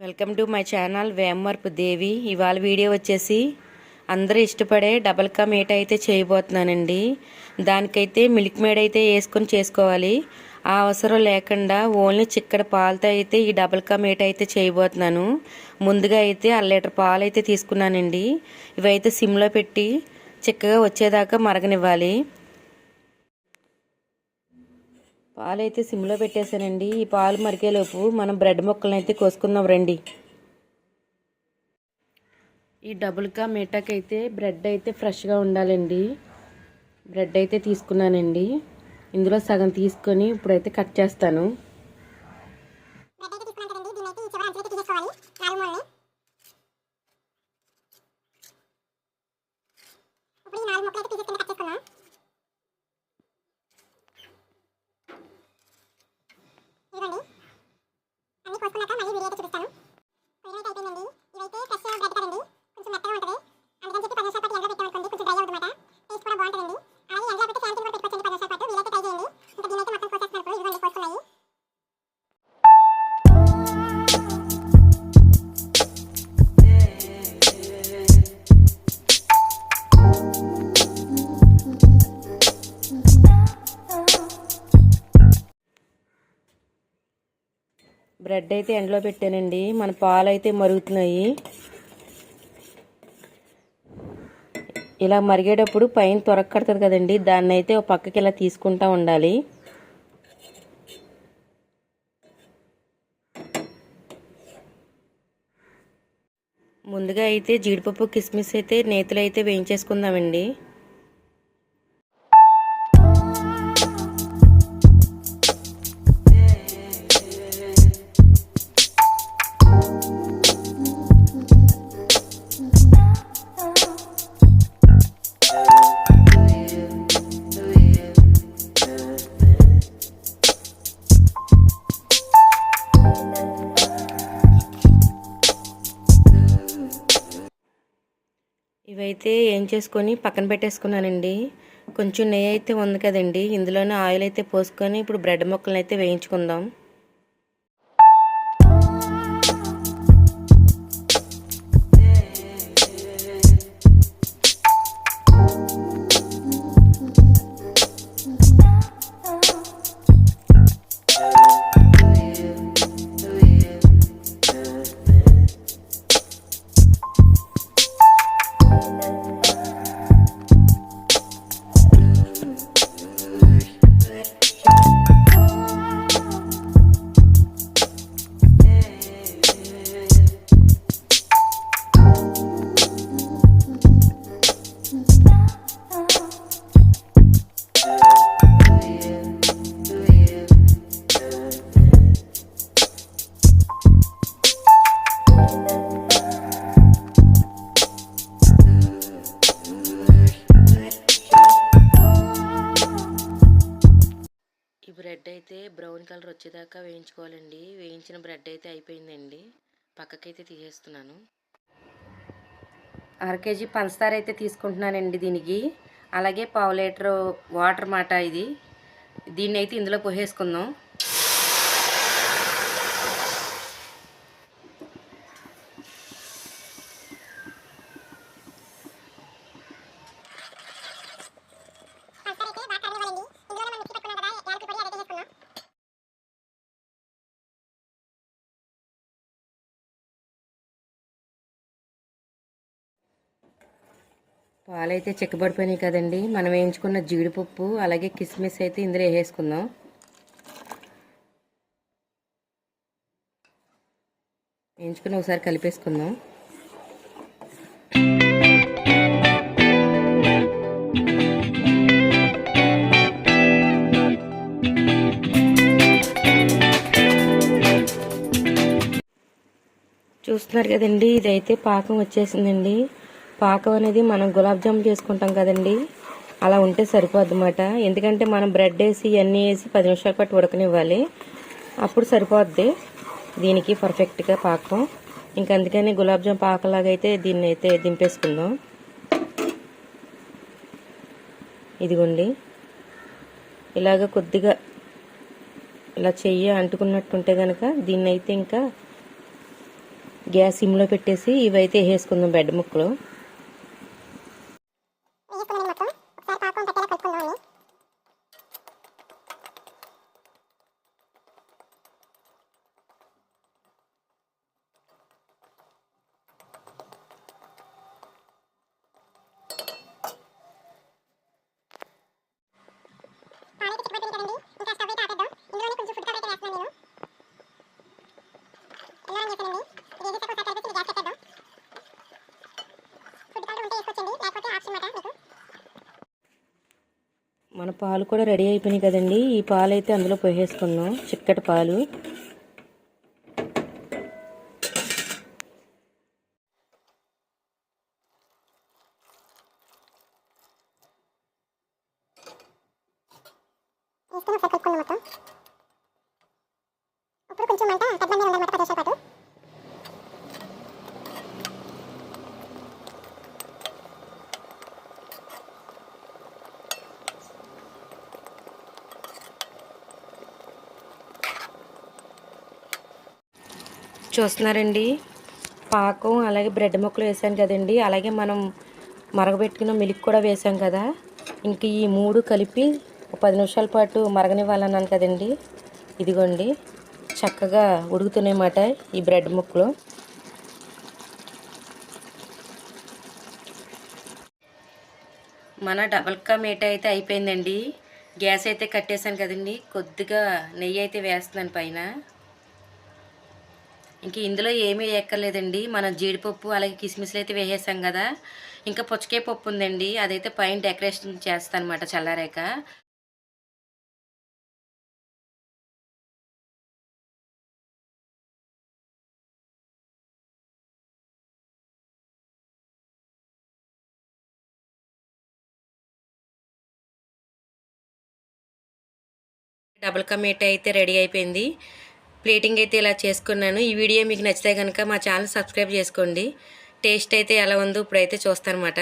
Welcome to my channel Vemarpu Devi. ఇవాళ video వచ్చేసి అందరూ ఇష్టపడే డబల్ కా మీట అయితే చేయబోతున్నానండి. దానికైతే మిల్క్ మేడ్ అయితే వేసుకొని చేసుకోవాలి. ఆ అవసరం లేకుండా ఓన్లీ చిక్కడ పాలతో అయితే ఈ డబల్ కా మీట అయితే చేయబోతున్నాను. ముందుగా అయితే అర లీటర్ పాలు అయితే తీసుకున్నానండి. ఇవైతే సిమ్లో పెట్టి చిక్కగా వచ్చేదాకా మరగనివ్వాలి. పాలు అయితే సిమ్లో పెట్టేశానండి. ఈ పాలు మరిగేలోపు మనం బ్రెడ్ ముక్కలను అయితే కోసుకుందాం రండి. ఈ డబుల్గా మీటాకి అయితే బ్రెడ్ అయితే ఫ్రెష్గా ఉండాలండి. బ్రెడ్ అయితే తీసుకున్నానండి. ఇందులో సగం తీసుకొని ఇప్పుడైతే కట్ చేస్తాను. బ్రెడ్ అయితే ఎండలో పెట్టానండి. మన పాలు అయితే మరుగుతున్నాయి. ఇలా మరిగేటప్పుడు పైన త్వరగ కడుతుంది కదండి. దాన్ని అయితే ఒక పక్కకి ఇలా తీసుకుంటా ఉండాలి. ముందుగా అయితే జీడిపప్పు కిస్మిస్ అయితే నేతులు అయితే వేయించేసుకుందామండి. అయితే ఏం చేసుకొని పక్కన పెట్టేసుకున్నానండి. కొంచెం నెయ్యి అయితే ఉంది కదండి. ఇందులోనే ఆయిల్ అయితే పోసుకొని ఇప్పుడు బ్రెడ్ ముక్కలను అయితే వేయించుకుందాం. వచ్చేదాకా వేయించుకోవాలండి. వేయించిన బ్రెడ్ అయితే అయిపోయిందండి. పక్కకైతే తీసేస్తున్నాను. అర కేజీ పంచదార అయితే తీసుకుంటున్నానండి దీనికి. అలాగే పావు లీటర్ వాటర్ మాట ఇది. దీన్ని అయితే ఇందులో పోసేసుకుందాం పంచదార అయితే బాగా కరగనివ్వాలండి ఇందులో మనం మిక్సీ పట్టుకున్నాం కదా యాలకుల పొడి అదైతే వేసుకుందాం పాలైతే చెక్కబడిపోయినాయి కదండి. మనం వేయించుకున్న జీడిపప్పు అలాగే కిస్మిస్ అయితే ఇందులో వేసేసుకుందాం. వేయించుకుని ఒకసారి కలిపేసుకుందాం. చూస్తున్నారు కదండి ఇదైతే పాకం వచ్చేసిందండి. పాకం అనేది మనం గులాబ్ జామ్ చేసుకుంటాం కదండి. అలా ఉంటే సరిపోద్ది అన్నమాట ఎందుకంటే మనం బ్రెడ్ వేసి ఇవన్నీ వేసి పది నిమిషాల పాటు ఉడకనివ్వాలి. అప్పుడు సరిపోద్ది. దీనికి పర్ఫెక్ట్గా పాకం. ఇంకా అందుకని గులాబ్ జామ్ పాకలాగా అయితే దీన్ని అయితే దింపేసుకుందాం. ఇదిగోండి. ఇలాగ కొద్దిగా ఇలా చెయ్యి అంటుకున్నట్టుంటే కనుక దీన్ని అయితే ఇంకా గ్యాస్ సిమ్లో పెట్టేసి ఇవైతే వేసుకుందాం బెడ్ ముక్కలు వేసుకున్నాను మొత్తం ఒకసారి పాకం పట్టేలా కలుపుకుందాం అన్ని పాలైతే చిక్కబడిపోయింది కదండి ఇంకా స్టవ్ అయితే ఆపేద్దాం ఇందులోనే కొంచెం ఫుడ్ కలర్ అయితే వేస్తున్నాను నేను ఎలా చేశానండి ఇది వేసేసాక ఒకసారి కలిపేసి గ్యాస్ పెట్టేద్దాం ఫుడ్ కలర్ ఉంటే వేసుకోవచ్చండి లేకపోతే ఆప్షన్ మాట మీకు మన పాలు కూడా రెడీ అయిపోయినాయి కదండి. ఈ పాలు అయితే అందులో పోసేసుకుందాం. చిక్కటి పాలు. ఇప్పుడు కొంచెం మంట పెద్ద మీద పాటు. చూస్తున్నారండి. పాకం అలాగే బ్రెడ్ ముక్కలు వేసాం కదండి. అలాగే మనం మరగబెట్టుకున్న మిల్క్ కూడా వేసాం కదా. ఇంక ఈ మూడు కలిపి పది నిమిషాల పాటు మరగనివ్వాలన్నాను కదండి. ఇదిగోండి చక్కగా ఉడుకుతున్నాయన్నమాట ఈ బ్రెడ్ ముక్కలు. మన డబల్ కా మీట అయితే అయిపోయిందండి. గ్యాస్ అయితే కట్టేశాను కదండి. కొద్దిగా నెయ్యి అయితే వేస్తున్నాను పైన. ఇంక ఇందులో ఏమీ ఎక్కర్లేదండి మన జీడిపప్పు అలాగే కిస్మిస్లు అయితే వేసేసాం కదా. ఇంకా పుచ్చకాయ పప్పు ఉందండి. అదైతే పైన డెకరేషన్ చేస్తాను అనమాట చల్లారాక. డబుల్ కా మీట అయితే రెడీ అయిపోయింది. ప్లేటింగ్ అయితే ఇలా చేసుకున్నాను. ఈ వీడియో మీకు నచ్చితే కనుక మా ఛానల్ సబ్స్క్రైబ్ చేసుకోండి. టేస్ట్ అయితే ఎలా ఉందో ఇప్పుడైతే చూస్తానమాట